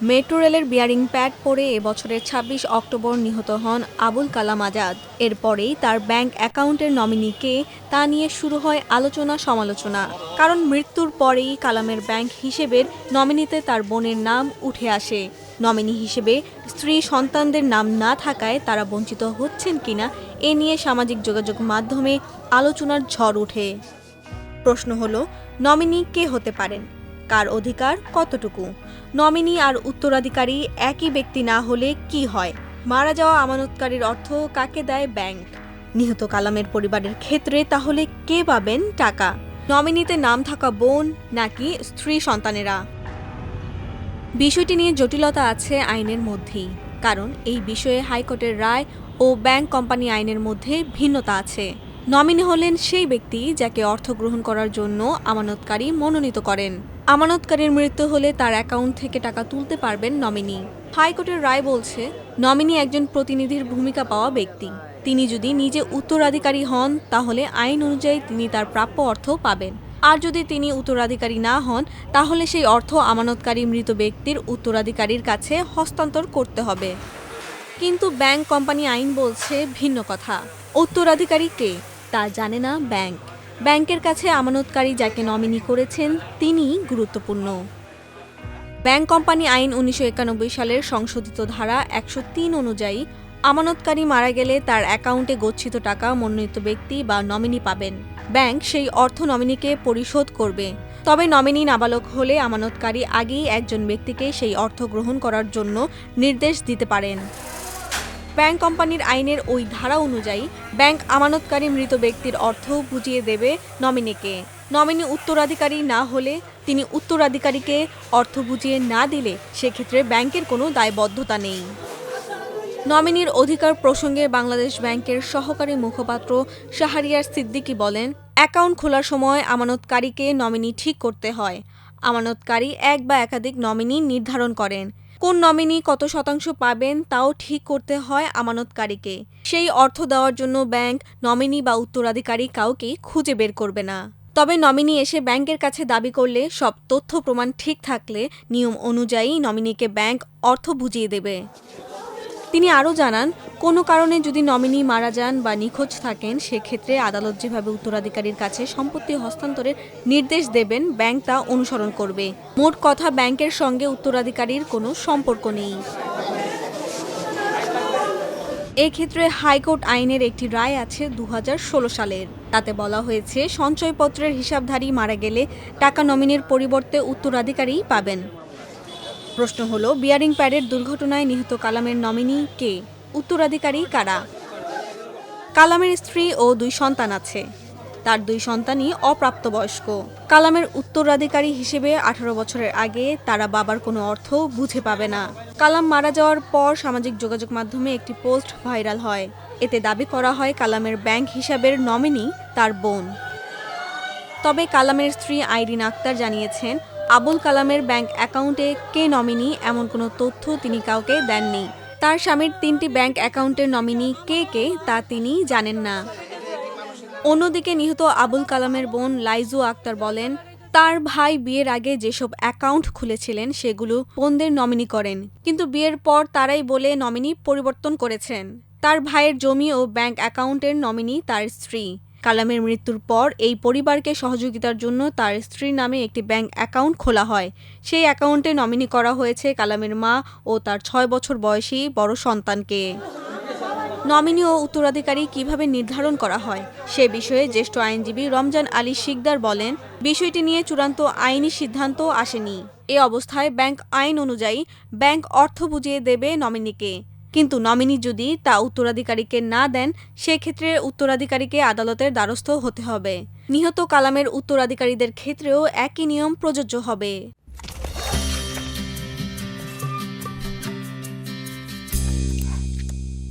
Metro রেলের bearing pad পরে এবছরের ২৬ অক্টোবর নিহত হন আবুল কালাম আজাদ। এরপরেই তার ব্যাংক অ্যাকাউন্টের নমিনি কে তা নিয়ে শুরু হয় আলোচনা সমালোচনা। কারণ মৃত্যুর পরেই কালামের ব্যাংক হিসেবের নমিনিতে তার বোনের নাম উঠে আসে। নমিনি হিসেবে স্ত্রী সন্তানদের নাম না থাকায় তারা বঞ্চিত হচ্ছেন কিনা এ নিয়ে সামাজিক যোগাযোগ মাধ্যমে আলোচনার ঝড় ওঠে। প্রশ্ন হলো, নমিনি কে হতে পারেন? কার অধিকার কতটুকু? নমিনি আর উত্তরাধিকারী একই ব্যক্তি না হলে কি হয়? মারা যাওয়া আমানতকারীর অর্থ কাকে দেয় ব্যাংক? নিহত কালামের পরিবারের ক্ষেত্রে তাহলে কে পাবেন টাকা? নমিনিতে নাম থাকা বোন নাকি স্ত্রী সন্তানেরা? বিষয়টি নিয়ে জটিলতা আছে আইনের মধ্যেই, কারণ এই বিষয়ে হাইকোর্টের রায় ও ব্যাংক কোম্পানি আইনের মধ্যে ভিন্নতা আছে। নমিনি হলেন সেই ব্যক্তি যাকে অর্থ গ্রহণ করার জন্য আমানতকারী মনোনীত করেন। আমানতকারীর মৃত্যু হলে তার অ্যাকাউন্ট থেকে টাকা তুলতে পারবেন নমিনি। হাইকোর্টের রায় বলছে, নমিনি একজন প্রতিনিধির ভূমিকা পাওয়া ব্যক্তি। তিনি যদি নিজে উত্তরাধিকারী হন, তাহলে আইন অনুযায়ী তিনি তার প্রাপ্য অর্থ পাবেন। আর যদি তিনি উত্তরাধিকারী না হন, তাহলে সেই অর্থ আমানতকারী মৃত ব্যক্তির উত্তরাধিকারীর কাছে হস্তান্তর করতে হবে। কিন্তু ব্যাংক কোম্পানি আইন বলছে ভিন্ন কথা। উত্তরাধিকারী কে? তা জানে না ব্যাংক। ব্যাংকের কাছে আমানতকারী যাকে নমিনি করেছেন, তিনিই গুরুত্বপূর্ণ। ব্যাংক কোম্পানি আইন উনিশশো একানব্বই সালের সংশোধিত ধারা একশো তিন অনুযায়ী, আমানতকারী মারা গেলে তার অ্যাকাউন্টে গচ্ছিত টাকা মনোনীত ব্যক্তি বা নমিনি পাবেন। ব্যাংক সেই অর্থ নমিনিকে পরিশোধ করবে। তবে নমিনি নাবালক হলে আমানতকারী আগেই একজন ব্যক্তিকে সেই অর্থ গ্রহণ করার জন্য নির্দেশ দিতে পারেন। ব্যাংক কোম্পানির আইনের ওই ধারা অনুযায়ী ব্যাংক আমানতকারী মৃত ব্যক্তির অর্থ বুঝিয়ে দেবে নমিনিকে। নমিনি উত্তরাধিকারী না হলে তিনি উত্তরাধিকারীকে অর্থ বুঝিয়ে না দিলে সেক্ষেত্রে ব্যাংকের কোনো দায়বদ্ধতা নেই। নমিনির অধিকার প্রসঙ্গে বাংলাদেশ ব্যাংকের সহকারী মুখপাত্র শাহরিয়ার সিদ্দিকী বলেন, অ্যাকাউন্ট খোলার সময় আমানতকারীকে নমিনি ঠিক করতে হয়। আমানতকারী এক বা একাধিক নমিনি নির্ধারণ করেন। কোন নমিনি কত শতাংশ পাবেন তাও ঠিক করতে হয় আমানতকারীকে। সেই অর্থ দেওয়ার জন্য ব্যাংক নমিনি বা উত্তরাধিকারী কাউকে খুঁজে বের করবে না। তবে নমিনি এসে ব্যাংকের কাছে দাবি করলে সব তথ্য প্রমাণ ঠিক থাকলে নিয়ম অনুযায়ী নমিনিকে ব্যাংক অর্থ বুঝিয়ে দেবে। তিনি আরও জানান, কোনো কারণে যদি নমিনি মারা যান বা নিখোঁজ থাকেন, সেক্ষেত্রে আদালত যেভাবে উত্তরাধিকারীর কাছে সম্পত্তি হস্তান্তরের নির্দেশ দেবেন, ব্যাংক তা অনুসরণ করবে। মোট কথা, ব্যাংকের সঙ্গে উত্তরাধিকারীর কোনো সম্পর্ক নেই। এক্ষেত্রে হাইকোর্ট আইনের একটি রায় আছে দু হাজার ষোলো সালের। তাতে বলা হয়েছে, সঞ্চয়পত্রের হিসাবধারী মারা গেলে টাকা নমিনির পরিবর্তে উত্তরাধিকারীই পাবেন। প্রশ্ন হলো, বিয়ারিং প্যাডের দুর্ঘটনায় নিহত কালামের নমিনি কে? উত্তরাধিকারী কারা? কালামের স্ত্রী ও দুই সন্তান আছে। তার দুই সন্তানই অপ্রাপ্তবয়স্ক। কালামের উত্তরাধিকারী হিসেবে আঠারো বছরের আগে তারা বাবার কোনো অর্থ বুঝে পাবে না। কালাম মারা যাওয়ার পর সামাজিক যোগাযোগ মাধ্যমে একটি পোস্ট ভাইরাল হয়। এতে দাবি করা হয়, কালামের ব্যাংক হিসাবের নমিনি তার বোন। তবে কালামের স্ত্রী আইরিন আক্তার জানিয়েছেন আবুল কালামের ব্যাংক অ্যাকাউন্টে কে নমিনি এমন কোনো তথ্য তিনি কাউকে দেননি। তার স্বামীর তিনটি ব্যাংক অ্যাকাউন্টের নমিনি কে কে তা তিনি জানেন না। অন্যদিকে নিহত আবুল কালামের বোন লাইজু আক্তার বলেন, তার ভাই বিয়ের আগে যেসব অ্যাকাউন্ট খুলেছিলেন সেগুলো বোনদের নমিনি করেন, কিন্তু বিয়ের পর তারাই বলে নমিনি পরিবর্তন করেছেন। তার ভাইয়ের জমি ও ব্যাংক অ্যাকাউন্টের নমিনি তার স্ত্রী। কালামের মৃত্যুর পর এই পরিবারকে সহযোগিতার জন্য তার স্ত্রীর নামে একটি ব্যাংক অ্যাকাউন্ট খোলা হয়। সেই অ্যাকাউন্টে নমিনি করা হয়েছে কালামের মা ও তার ছয় বছর বয়সী বড় সন্তানকে। নমিনি ও উত্তরাধিকারী কীভাবে নির্ধারণ করা হয়? সে বিষয়ে জ্যেষ্ঠ আইনজীবী রমজান আলী শিকদার বলেন, বিষয়টি নিয়ে চূড়ান্ত আইনি সিদ্ধান্ত আসেনি। এ অবস্থায় ব্যাংক আইন অনুযায়ী ব্যাংক অর্থ বুঝিয়ে দেবে নমিনিকে। কিন্তু নমিনি যদি তা উত্তরাধিকারীকে না দেন, সেক্ষেত্রে উত্তরাধিকারীকে আদালতের দ্বারস্থ হতে হবে। নিহত কালামের উত্তরাধিকারীদের ক্ষেত্রেও একই নিয়ম প্রযোজ্য হবে।